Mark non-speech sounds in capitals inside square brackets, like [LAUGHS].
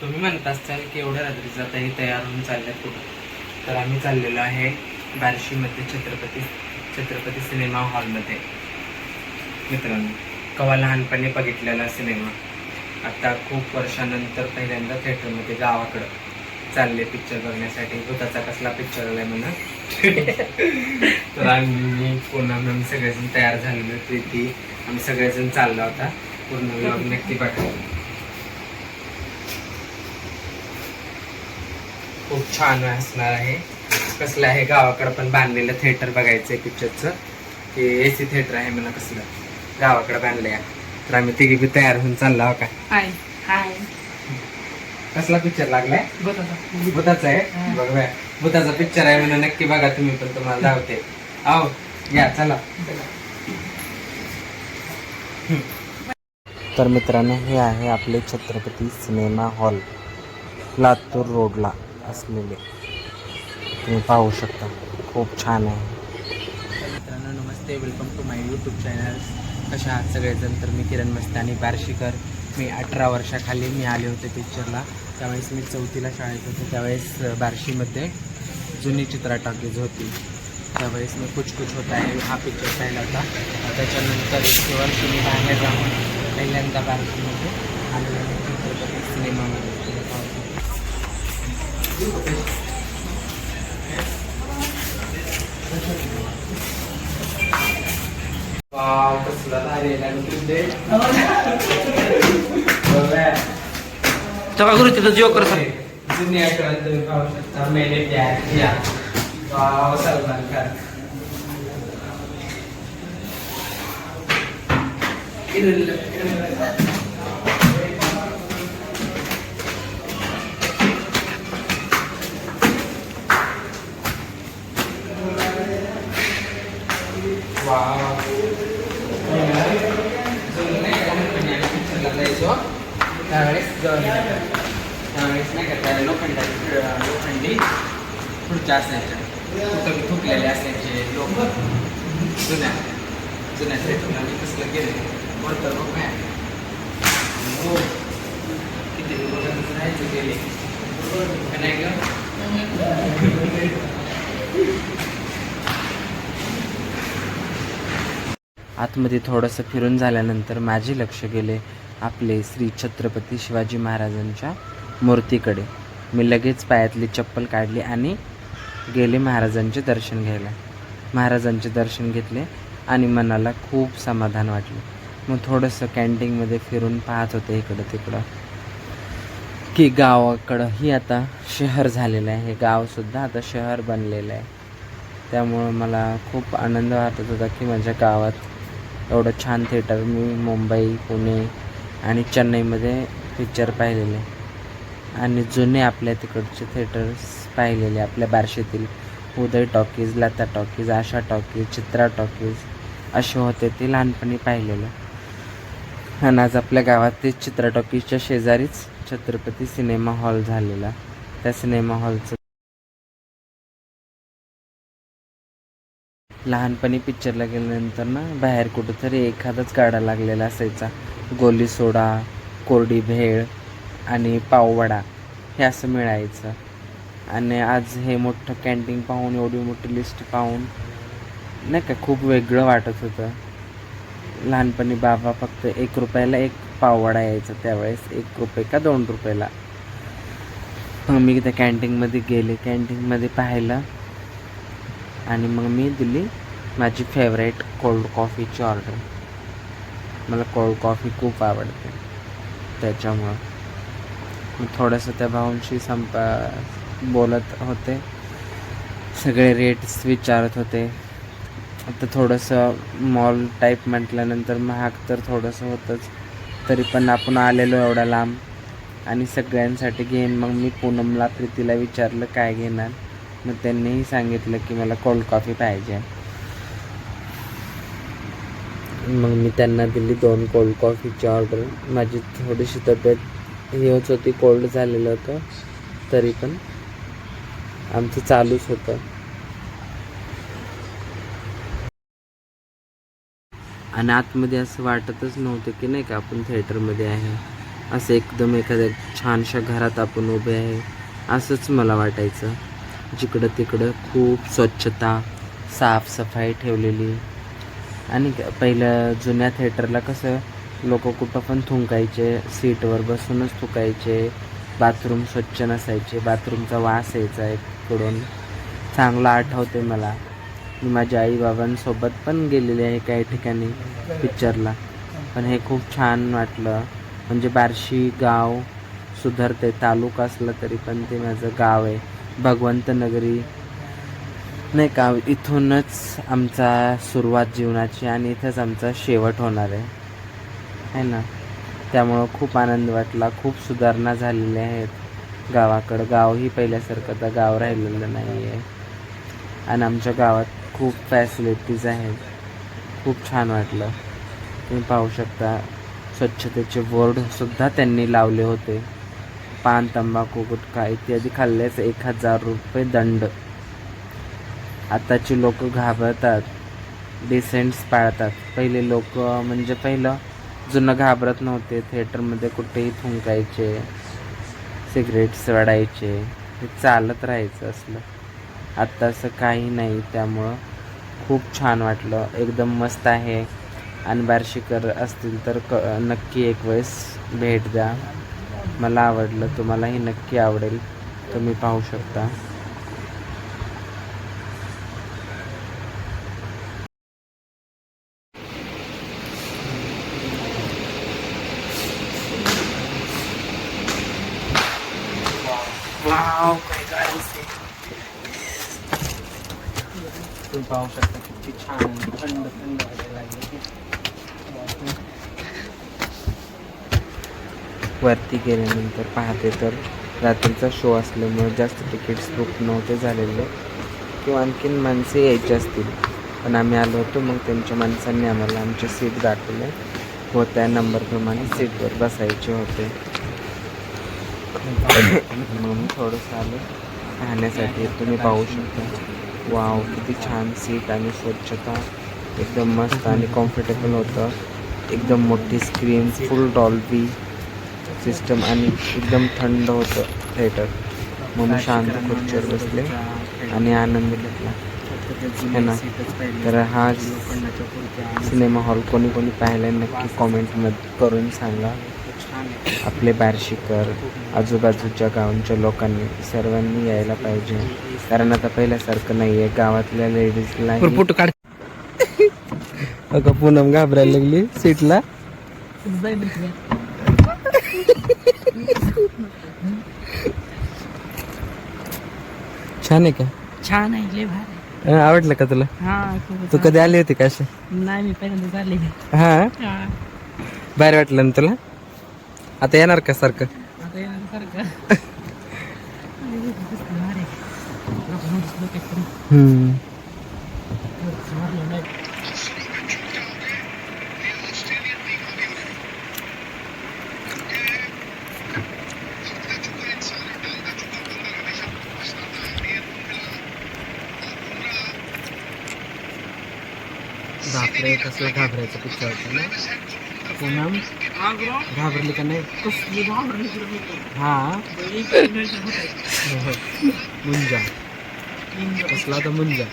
तुम्ही म्हणत असाल की एवढ्या रात्रीचं आता हे तयार होऊन चालल्यात कुठं तर आम्ही चाललेलो आहे बार्शीमध्ये छत्रपती छत्रपती सिनेमा हॉलमध्ये. मित्रांनो कवा लहानपणी बघितलेला सिनेमा. आता खूप वर्षानंतर पहिल्यांदा थिएटरमध्ये गावाकडं चालले पिक्चर बघण्यासाठी. भूताचा कसला पिक्चर आलाय म्हणा. [LAUGHS] तर आम्ही पुन्हा मॅम सगळेजण तयार झालेलो प्रीती आम्ही सगळेजण चाललो होता पूर्ण नक्की बघा. खूप छान असणार आहे. कसलं आहे गावाकडं पण बांधलेलं थिएटर बघायचं आहे पिक्चरचं की ए सी थिएटर आहे म्हणा कसलं. गावाकडं बांधलं या तर आम्ही तिघी बी तयार होऊन चाललो आहो का? हाय. हाय. कसला पिक्चर लागलाय? भूताचा. आहे. बघ बाय भूताचा पिक्चर आहे म्हणून नक्की बघा तुम्ही पण तुम्हाला धावते आहो या चला. तर मित्रांनो हे आहे आपले छत्रपती सिनेमा हॉल लातूर रोडला. असलेले तुम्ही पाहू शकता. खूप छान आहे. मित्रांनो नमस्ते. Welcome to my YouTube channel कशा आहात सगळेजण? तर मी किरण मस्ते आणि बार्शीकर. मी अठरा वर्षाखाली मी आले होते पिक्चरला त्यावेळेस मी चौथीला शाळेत होते. त्यावेळेस बार्शीमध्ये जुनी चित्रा टॉकीज होती. त्यावेळेस मी कुछ कुछ होता आहे. हा पिक्चर पाहिला होता. त्याच्यानंतर एक वर्ष मी बाहेर जाऊन पहिल्यांदा बार्शीमध्ये आणि चित्रपट सिनेमामध्ये. शकता. वाव कसला भारी आहे आणि तुझे बघा. तेव्हा गुरु तिथं जिओ कर जुनी आठवण तुम्ही पाहू शकता मेले प्यार किया वाव सलमान खान वाव जुनं नाही का लहानपणी आम्ही पिक्चरला जायचो त्यावेळेस जाऊन त्यावेळेस नाही का त्या लोखंडाची लोखंडी खुर्च्या असायच्या कुठं बी थुकलेले असायचे लोक जुन्या जुन्या थिएटरला मी कसलं गेले वरतं लोक काय हो किती दिवस राहायचे गेले का नाही गं आतमध्ये थोडंसं फिरून झाल्यानंतर माझे लक्ष गेले आपले श्री छत्रपती शिवाजी महाराजांच्या मूर्तीकडे. मी लगेच पायातली चप्पल काढली आणि गेले महाराजांचे दर्शन घ्यायला. महाराजांचे दर्शन घेतले आणि मनाला खूप समाधान वाटले. मग थोडंसं कॅन्टीनमध्ये फिरून पाहत होते इकडं तिकडं. की गावाकडंही आता शहर झालेलं आहे. हे गावसुद्धा आता शहर बनलेलं आहे. त्यामुळं मला खूप आनंद वाटत होता की माझ्या गावात एवढं छान थिएटर मी मुंबई पुणे आणि चेन्नईमध्ये पिक्चर पाहिलेले. आणि जुने आपल्या तिकडचे थिएटर्स पाहिलेले आपल्या बारशेतील. Uday talkies Lata talkies Asha talkies Chitra talkies असे होते ते लहानपणी पाहिलेलं. आणि आज आपल्या गावातील चित्रा टॉकीजच्या शेजारीच छत्रपती सिनेमा हॉल झालेला. त्या सिनेमा हॉलचं लहानपणी पिक्चरला गेल्यानंतर ना बाहेर कुठंतरी एखादाच गाडा लागलेला असायचा. गोली सोडा कोरडी भेळ आणि पाववडा हे असं मिळायचं. आणि आज हे मोठं कॅन्टीन पाहून एवढी मोठी लिस्ट पाहून नाही का खूप वेगळं वाटत होतं. लहानपणी बाबा फक्त एक रुपयाला एक पाववडा यायचा त्यावेळेस एक रुपये का दोन रुपयाला. मग मी त्या कॅन्टीनमध्ये गेले. कॅन्टीनमध्ये पाहिलं आणि मग मी दिली माझी फेवरेट कोल्ड कॉफीची ऑर्डर मला कोल्ड कॉफी खूप आवडते. त्याच्यामुळं मी थोडंसं त्या भाऊंशी संपा बोलत होते. सगळे रेट्स विचारत होते. आता थोडंसं मॉल टाईप म्हटल्यानंतर महाग तर थोडंसं होतंच. तरी पण आपण आलेलो एवढा लांब. आणि सगळ्यांसाठी घेईन. मग मी पूनमला प्रीतीला विचारलं काय घेणार? मग त्यांनीही सांगितलं की मला कोल्ड कॉफी पाहिजे. मग मी त्यांना दिली दोन कोल्ड कॉफीची ऑर्डर माझी थोडीशी तब्येत हे होत होती कोल्ड झालेलं होतं तरी पण आमचं चालूच होतं. आणि आतमध्ये असं वाटतच नव्हतं की नाही का आपण थिएटरमध्ये आहे. असं एकदम एखाद्या छानशा घरात आपण उभे आहे. असंच मला वाटायचं. जिकडं तिकडं खूप स्वच्छता साफसफाई ठेवलेली. आणि पहिलं जुन्या थिएटरला कसं लोक कुठं पण थुंकायचे सीटवर बसूनच थुकायचे बाथरूम स्वच्छ नसायचे बाथरूमचा वास यायचा इकडून. चांगला आठवते मला. मी माझ्या आईबाबांसोबत पण गेलेले आहे काही ठिकाणी पिक्चरला पण हे खूप छान वाटलं. म्हणजे बार्शी गाव सुधारते तालुका असलं तरी पण ते माझं गाव आहे. भगवंत नगरी नाही का इथूनच आमचा सुरुवात जीवनाची आणि इथंच आमचा शेवट होणार आहे. है ना? त्यामुळं खूप आनंद वाटला खूप सुधारणा झालेल्या आहेत गावाकडं. गावही पहिल्यासारखं आता गाव राहिलेलं नाही आहे आणि आमच्या गावात खूप फॅसिलिटीज आहेत. खूप छान वाटलं. तुम्ही पाहू शकता स्वच्छतेचे बोर्डसुद्धा त्यांनी लावले होते. पान तंबाखू गुटखा इत्यादी खाल्ल्यास एक हजार रुपये दंड. आताची लोक घाबरतात. डिसेंट्स पाळतात. पहिले लोक म्हणजे पहिलं जुनं घाबरत नव्हते. थिएटरमध्ये कुठेही थुंकायचे सिगरेट्स वाढायचे हे चालत राहायचं असलं. आत्ता असं काही नाही. त्यामुळं खूप छान वाटलं. एकदम मस्त आहे. आणि बार्शीकर असतील तर क नक्की एक वेळेस भेट द्या. मला आवडलं तुम्हालाही नक्की आवडेल. तुम्ही पाहू शकता. तुम्ही पाहू शकता किती छान थंड थंड व्हायला लागले वरती गेल्यानंतर पाहते तर रात्रीचा शो असल्यामुळे जास्त तिकीट्स बुक नव्हते झालेले. किंवा आणखीन माणसे यायची असतील. पण आम्ही आलो होतो मग त्यांच्या माणसांनी आम्हाला आमचे सीट दाखवले. व त्या नंबरप्रमाणे सीटवर बसायचे होते. म्हणून थोडंसं आलं. पाहण्यासाठी तुम्ही पाहू शकता. वाव किती छान सीट आणि स्वच्छता. एकदम मस्त आणि कम्फर्टेबल होतं. एकदम मोठी स्क्रीन फुल डॉल्बी सिस्टम आणि एकदम थंड होतं थिएटर म्हणून शांत खुर्चीवर बसले आणि आनंद घेतला. है ना? तर हा सिनेमा हॉल कोणी कोणी पाहिला नक्की कॉमेंटमध्ये करून सांगा. आपले बार्शीकर आजूबाजूच्या गावांच्या लोकांनी सर्वांनी यायला पाहिजे. कारण आता पहिल्यासारखं नाही आहे गावातल्या लेडीजला फोटो काढ. अगं पूनम घाबरायला लागली. सीटला. छान आहे का? छान आहे लय भारी आवडलं का तुला? हा खूपच तू कधी आली होती का अशी? नाही मी पहिल्यांदा चालले हा? हा. बाहेर वाटलं ना तुला? आता येणार का सारखं? येणार सारखं. भारी हम्म. घाबरे कसलं घाबरायचं पिक्चर होतं ना पूनम घाबरली का नाही? कसली घाबरली हा. मुंजा. कसला तर मुंजा?